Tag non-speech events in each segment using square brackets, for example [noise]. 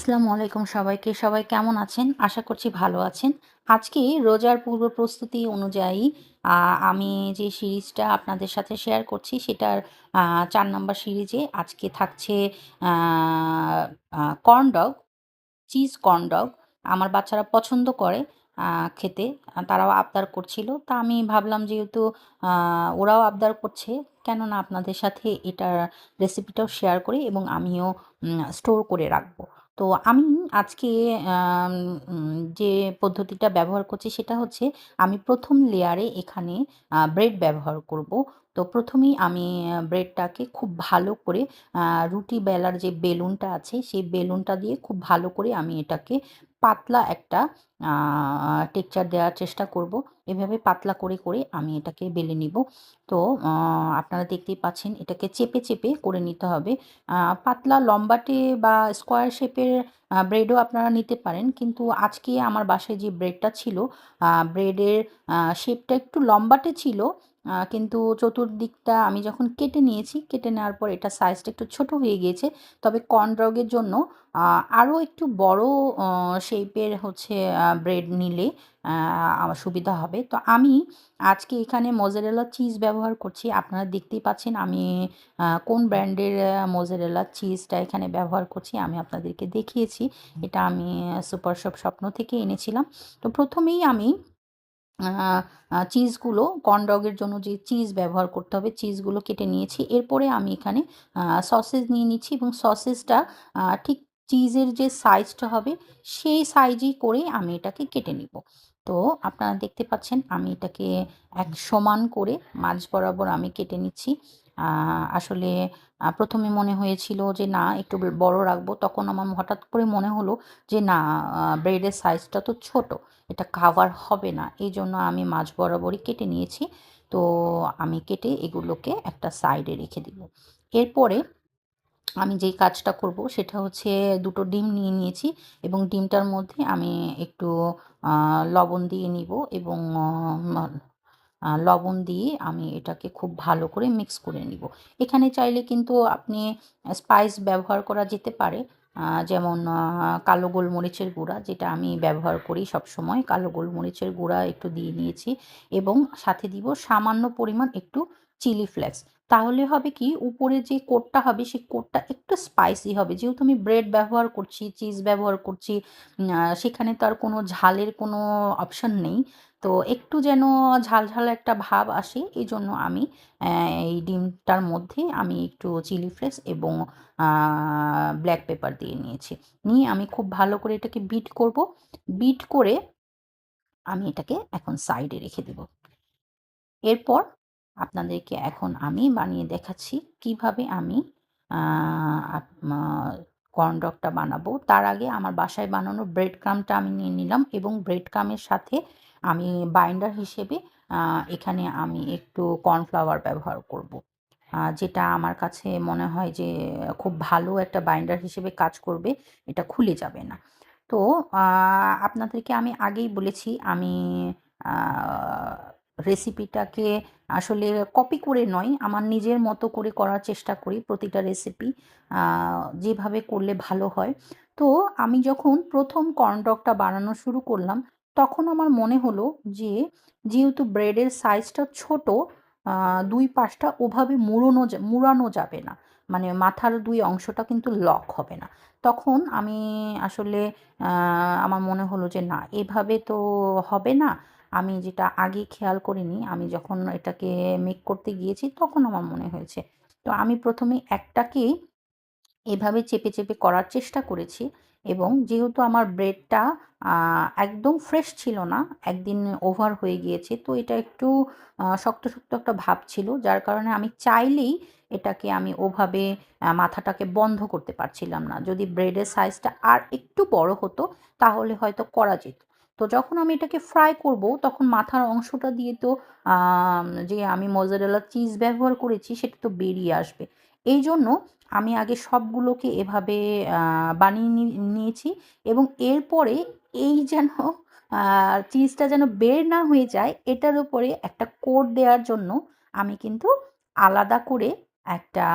আসসালামু আলাইকুম সবাইকে। সবাই কেমন আছেন? আশা করছি ভালো আছেন। আজকে রোজার পূর্ব প্রস্তুতি অনুযায়ী আমি যে সিরিজটা আপনাদের সাথে শেয়ার করছি সেটার চার নম্বর সিরিজে আজকে থাকছে আ আ corn dog, cheese corn dog. আমার বাচ্চারা পছন্দ করে খেতে। তারাও আবদার করছিল। তা আমি ভাবলাম যেহেতু ওরাও আবদার করছে, কেন না আপনাদের সাথে এটার রেসিপিটাও শেয়ার করি এবং আমিও স্টোর করে রাখব। তো আমি আজকে যে পদ্ধতিটা ব্যবহার করছি সেটা হচ্ছে আমি প্রথম লেয়ারে এখানে ব্রেড ব্যবহার করব। তো প্রথমেই আমি ব্রেডটাকে খুব ভালো করে রুটি বেলার যে বেলুনটা আছে, সেই বেলুনটা দিয়ে খুব ভালো করে আমি এটাকে পাতলা একটা আ টেক্সচার দেওয়ার চেষ্টা করব। এভাবে পাতলা করে, করে আমি এটাকে বেলে নিব। তো আপনারা দেখতেই পাচ্ছেন এটাকে চেপে, চেপে করে নিতে হবে। পাতলা লম্বাটে বা স্কোয়ার শেপের ব্রেডও আপনারা নিতে পারেন। কিন্তু আজকে আমার বাসায় যে ব্রেডটা ছিল, ব্রেডের শেপটা একটু লম্বাটে ছিল। কিন্তু চতুর্দিকটা আমি যখন কেটে নিয়েছি, কেটে নেওয়ার পর এটা সাইজটা একটু ছোট হয়ে গিয়েছে। তবে কর্ন ডগের জন্য আরও একটু বড় শেপের হচ্ছে ব্রেড নিলে আমার সুবিধা হবে। তো আমি আজকে এখানে মোজারেলা চিজ ব্যবহার করছি। আপনারা দেখতেই পাচ্ছেন আমি কোন ব্র্যান্ডের মোজারেলা চিজটা এখানে ব্যবহার করছি আমি আপনাদেরকে দেখিয়েছি। এটা আমি সুপার শপ স্বপ্ন থেকে এনেছিলাম। তো প্রথমেই আমি চিজগুলো কর্নডগের জন্য যে চিজ ব্যবহার করতে হবে, চিজগুলো কেটে নিয়েছি। এরপরে আমি এখানে সসেজ নিয়ে নিচ্ছি এবং সসেজটা ঠিক চিজের যে সাইজটা হবে সেই সাইজই করে আমি এটাকে কেটে নিব। তো আপনারা দেখতে পাচ্ছেন আমি এটাকে এক সমান করে মাঝ বরাবর আমি কেটে নিচ্ছি। আসলে প্রথমে মনে হয়েছিল যে, না, একটু বড় রাখব। তখন আমার হঠাৎ করে মনে হলো যে, না ব্রেডের সাইজটা তো ছোট। এটা কাভার হবে না। এই জন্য আমি মাঝ বরাবরই কেটে নিয়েছি। তো আমি কেটে এগুলোকে একটা সাইডে রেখে দিব। এরপরে আমি যেই কাজটা করব, সেটা হচ্ছে দুটো ডিম নিয়ে নিয়েছি এবং ডিমটার মধ্যে আমি একটু লবণ দিয়ে নিব এবং লবণ দিয়ে আমি এটাকে খুব ভালো করে মিক্স করে নিব। এখানে চাইলে কিন্তু আপনি স্পাইস ব্যবহার করা যেতে পারে। যেমন কালো গোলমরিচের গুঁড়া, যেটা আমি ব্যবহার করি সবসময়। কালো গোলমরিচের গুঁড়া একটু দিয়ে নিয়েছি এবং সাথে দিব সামান্য পরিমাণ একটু চিলি ফ্লেক্স। তাহলে হবে কি উপরে যে কোটটা হবে সেই কোটটা একটু স্পাইসি হবে। যেহেতু আমি ব্রেড ব্যবহার করছি, চিজ ব্যবহার করছি, সেখানে তো আর কোনো ঝালের কোনো অপশন নেই। তো একটু যেন ঝাল, ঝাল একটা ভাব আসে এই জন্য আমি এই ডিমটার মধ্যে আমি একটু চিলি ফ্লেক্স এবং ব্ল্যাক পেপার দিয়ে নিয়েছি। নিয়ে আমি খুব ভালো করে এটাকে বিট করব। বিট করে আমি এটাকে এখন সাইডে রেখে দেব। এরপর আপনাদেরকে এখন আমি বানিয়ে দেখাচ্ছি কীভাবে আমি কর্ন বানাবো। তার আগে আমার বাসায় বানানো ব্রেড ক্রাম্বটা আমি নিয়ে নিলাম এবং ব্রেড ক্রাম্বের সাথে আমি বাইন্ডার হিসেবে এখানে আমি একটু কর্নফ্লাওয়ার ব্যবহার করব। যেটা আমার কাছে মনে হয় যে, খুব ভালো একটা বাইন্ডার হিসেবে কাজ করবে। এটা খুলে যাবে না। তো আপনাদেরকে আমি আগেই বলেছি, আমি রেসিপিটাকে আসলে কপি করে নয়, আমার নিজের মতো করে করার চেষ্টা করি প্রতিটা রেসিপি যেভাবে করলে ভালো হয়। তো আমি যখন ১ম কর্ন ডগটা বানানো শুরু করলাম, তখন আমার মনে হলো যে যেহেতু ব্রেডের সাইজটা ছোট, দুই পাশটা ওভাবে মুড়ানো মুড়ানো যাবে না। মানে মাথার দুই অংশটা কিন্তু লক হবে না। তখন আমি আসলে আমার মনে হলো যে না এভাবে তো হবে না। আমি যেটা আগে খেয়াল করিনি, আমি যখন এটাকে মেক করতে গিয়েছি তখন আমার মনে হয়েছে। তো আমি ১ম এ একটাকেই এভাবে চেপে, চেপে করার চেষ্টা করেছি এবং যেহেতু আমার ব্রেডটা একদম ফ্রেশ ছিল না, একদিন ওভার হয়ে গিয়েছে। তো এটা একটু শক্ত, শক্ত একটা ভাব ছিল। যার কারণে আমি চাইলেই এটাকে আমি ওভাবে মাথাটাকে বন্ধ করতে পারছিলাম না। যদি ব্রেডের সাইজটা আর একটু বড় হতো তাহলে হয়তো করা যেত। তো যখন আমি এটাকে ফ্রাই করব, তখন মাথার অংশটা দিয়ে তো যে আমি মোজারেলা চিজ ব্যবহার করেছি, সেটা তো বেরিয়ে আসবে। এই জন্য আমি আগে সবগুলোকে এভাবে বানিয়ে নিয়েছি এবং এরপরে এই যেন চিজটা যেন বের না হয়ে যায়, এটার উপরে একটা কোট দেওয়ার জন্য আমি কিন্তু আলাদা করে একটা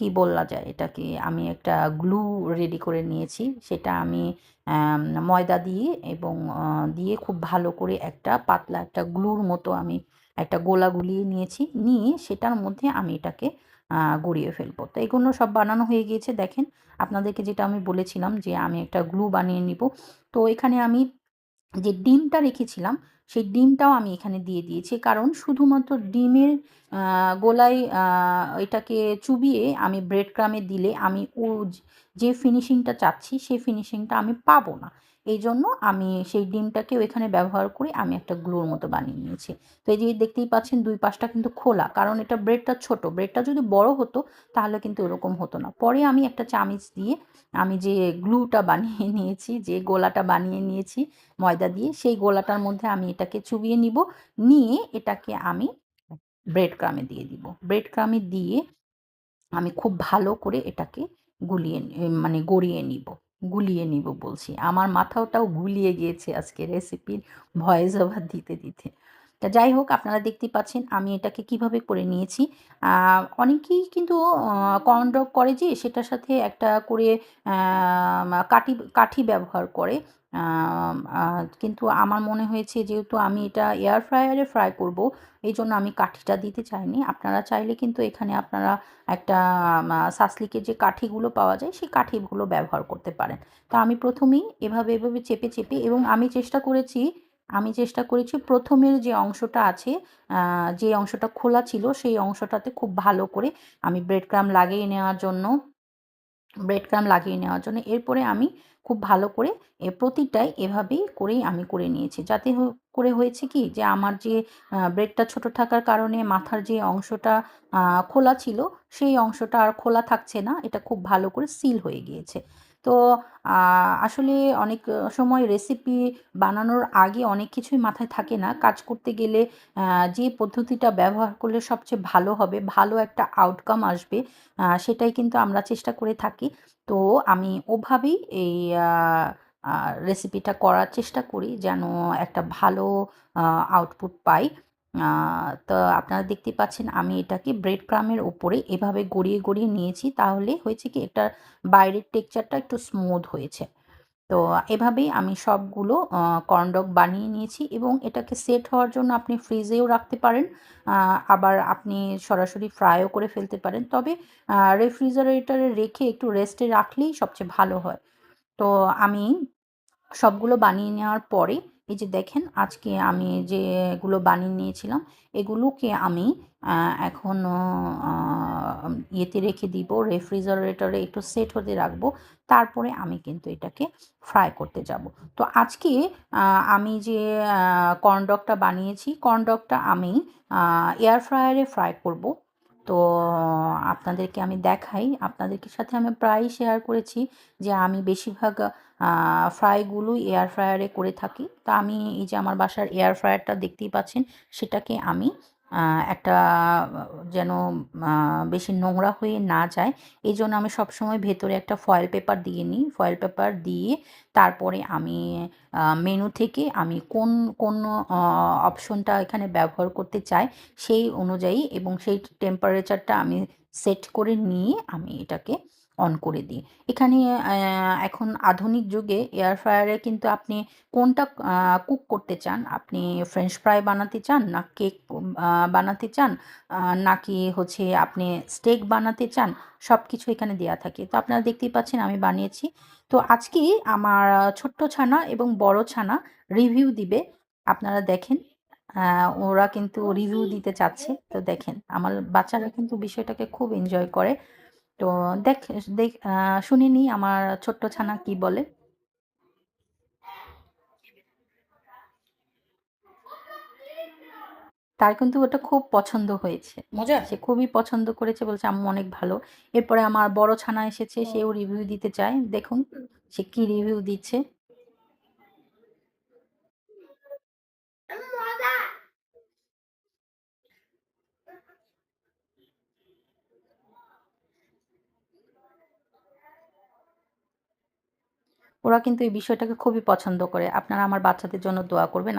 কি বলা যায়? এটাকে আমি একটা গ্লু রেডি করে নিয়েছি। সেটা আমি ময়দা দিয়ে এবং দিয়ে খুব ভালো করে একটা পাতলা একটা গ্লুর মতো আমি একটা গোলা গুলিয়ে নিয়েছি। নিয়ে সেটার মধ্যে আমি এটাকে গড়িয়ে ফেলব। তো এগুলো সব বানানো হয়ে গিয়েছে, দেখেন। আপনাদেরকে যেটা আমি বলেছিলাম যে আমি একটা গ্লু বানিয়ে নিব। তো এখানে আমি যে ডিমটা রেখেছিলাম, সেই ডিমটাও আমি এখানে দিয়ে দিয়েছি। কারণ শুধুমাত্র ডিমের গোলায় এটাকে চুবিয়ে আমি ব্রেড ক্রামে দিলে আমি ও যে- ফিনিশিংটা চাচ্ছি সেই ফিনিশিংটা আমি পাবো না। এই জন্য আমি সেই ডিমটাকেও এখানে ব্যবহার করে আমি একটা গ্লুর মতো বানিয়ে নিয়েছি। তো এই যে দেখতেই পাচ্ছেন দুই পাশটা কিন্তু খোলা, কারণ এটা ব্রেডটা ছোট। ব্রেডটা যদি বড় হতো, তাহলে কিন্তু এরকম হতো না। পরে আমি একটা চামিচ দিয়ে আমি যে গ্লুটা বানিয়ে [laughs] নিয়েছি, যে গোলাটা বানিয়ে নিয়েছি, ময়দা দিয়ে, সেই গোলাটার মধ্যে আমি এটাকে চুবিয়ে নিব। নিয়ে এটাকে আমি ব্রেড ক্রামে দিয়ে দিব। ব্রেড ক্রামে দিয়ে আমি খুব ভালো করে এটাকে গুলিয়ে মানে গড়িয়ে নিব, গুলিয়ে নিব বলছি। আমার মাথাটাও গুলিয়ে গিয়েছে আজকে রেসিপির ভয়েস ওভার দিতে দিতে। তা যাই হোক, আপনারা দেখতে পাচ্ছেন আমি এটাকে কীভাবে করে নিয়েছি। অনেকেই কিন্তু কর্নডগ করে যে সেটার সাথে একটা করে কাঠি কাঠি ব্যবহার করে। কিন্তু আমার মনে হয়েছে যেহেতু আমি এটা এয়ার ফ্রায়ারে ফ্রাই করব, এই জন্য আমি কাঠিটা দিতে চাইনি। আপনারা চাইলে কিন্তু এখানে আপনারা একটা সাসলিকের যে কাঠিগুলো পাওয়া যায়, সেই কাঠিগুলো ব্যবহার করতে পারেন। তা আমি প্রথমেই এভাবে এভাবে চেপে চেপে এবং আমি চেষ্টা করেছি, আমি চেষ্টা করেছি প্রথমের যে অংশটা আছে যে অংশটা খোলা ছিল, সেই অংশটাতে খুব ভালো করে আমি ব্রেড ক্রাম লাগিয়ে নেওয়ার জন্য ব্রেড ক্রাম লাগিয়ে নেওয়ার জন্য। এরপরে আমি খুব ভালো করে প্রতিটাই এভাবেই করেই আমি করে নিয়েছি। যাতে করে হয়েছে কি যে আমার যে ব্রেডটা ছোট থাকার কারণে মাথার যে অংশটা খোলা ছিল, সেই অংশটা আর খোলা থাকছে না। এটা খুব ভালো করে সিল হয়ে গিয়েছে। তো আসলে অনেক সময় রেসিপি বানানোর আগে অনেক কিছুই মাথায় থাকে না। কাজ করতে গেলে যে পদ্ধতিটা ব্যবহার করলে সবচেয়ে ভালো হবে, ভালো একটা আউটকাম আসবে সেটাই কিন্তু আমরা চেষ্টা করে থাকি। তো আমি ওভাবেই এই রেসিপিটা করার চেষ্টা করি যেন একটা ভালো আউটপুট পাই। তো আপনারা দেখতে পাচ্ছেন আমি এটাকে ব্রেড ক্রামের উপরে এভাবে গড়িয়ে গড়িয়ে নিয়েছি। তাহলে হয়েছে কি এটা বাইরের টেক্সচারটা একটু স্মুথ হয়েছে। তো এভাবেই আমি সবগুলো কর্নডগ বানিয়ে নিয়েছি এবং এটাকে সেট হওয়ার জন্য আপনি ফ্রিজেও রাখতে পারেন। আবার আপনি সরাসরি ফ্রাইও করে ফেলতে পারেন। তবে রেফ্রিজারেটরে রেখে একটু রেস্টে রাখলেই সবচেয়ে ভালো হয়। তো আমি সবগুলো বানিয়ে নেওয়ার পরে এই যে দেখেন, আজকে আমি যেগুলো বানিয়ে নিয়েছিলাম, এগুলোকে আমি এখন ইয়েতে রেখে দিব, রেফ্রিজারেটরে একটু সেট হতে রাখব, তারপরে আমি কিন্তু এটাকে ফ্রাই করতে যাব। তো আজকে আমি যে কর্নডগটা বানিয়েছি কর্নডগটা আমি এয়ার ফ্রায়ারে ফ্রাই করব। তো, আপনাদেরকে আমি দেখাই। আপনাদেরকে সাথে আমি প্রায় শেয়ার করেছি যে আমি বেশিরভাগ ফ্রাইগুলো এয়ার ফ্রায়ারে করে থাকি। তা আমি এই যে আমার বাসার এয়ার ফ্রায়ারটা দেখতেই পাচ্ছেন, সেটাকে আমি একটা, যেন বেশি নোংরা হয়ে না যায়। এই জন্য আমি সবসময় ভেতরে একটা ফয়েল পেপার দিয়ে নিই। ফয়েল পেপার দিয়ে তারপরে আমি মেনু থেকে আমি কোন কোন অপশনটা এখানে ব্যবহার করতে চাই সেই অনুযায়ী এবং সেই টেম্পারেচারটা আমি সেট করে নিয়ে আমি এটাকে অন করে দিই। এখানে এখন আধুনিক যুগে এয়ার ফ্রায়ারে কিন্তু আপনি কোনটা কুক করতে চান? আপনি ফ্রেঞ্চ ফ্রাই বানাতে চান না কেক বানাতে চান? নাকি হচ্ছে আপনি স্টেক বানাতে চান? সব কিছু এখানে দেওয়া থাকে। তো আপনারা দেখতেই পাচ্ছেন আমি বানিয়েছি। তো আজকে আমার ছোট্ট ছানা এবং বড় ছানা রিভিউ দিবে। আপনারা দেখেন ওরা কিন্তু রিভিউ দিতে চাচ্ছে। তো দেখেন আমার বাচ্চারা কিন্তু বিষয়টাকে খুব এনজয় করে। তো দেখ দেখ শুনিনি আমার ছোট্ট ছানা কি বলে। তার কিন্তু ওটা খুব পছন্দ হয়েছে। মজা? সে খুবই পছন্দ করেছে বলছে আম্মু অনেক ভালো। এরপরে আমার বড় ছানা এসেছে সেও রিভিউ দিতে চায়। দেখুন সে কি রিভিউ দিচ্ছে। ওরা কিন্তু এই বিষয়টাকে খুবই পছন্দ করে। আপনারা আমার বাচ্চাদের জন্য দোয়া করবেন।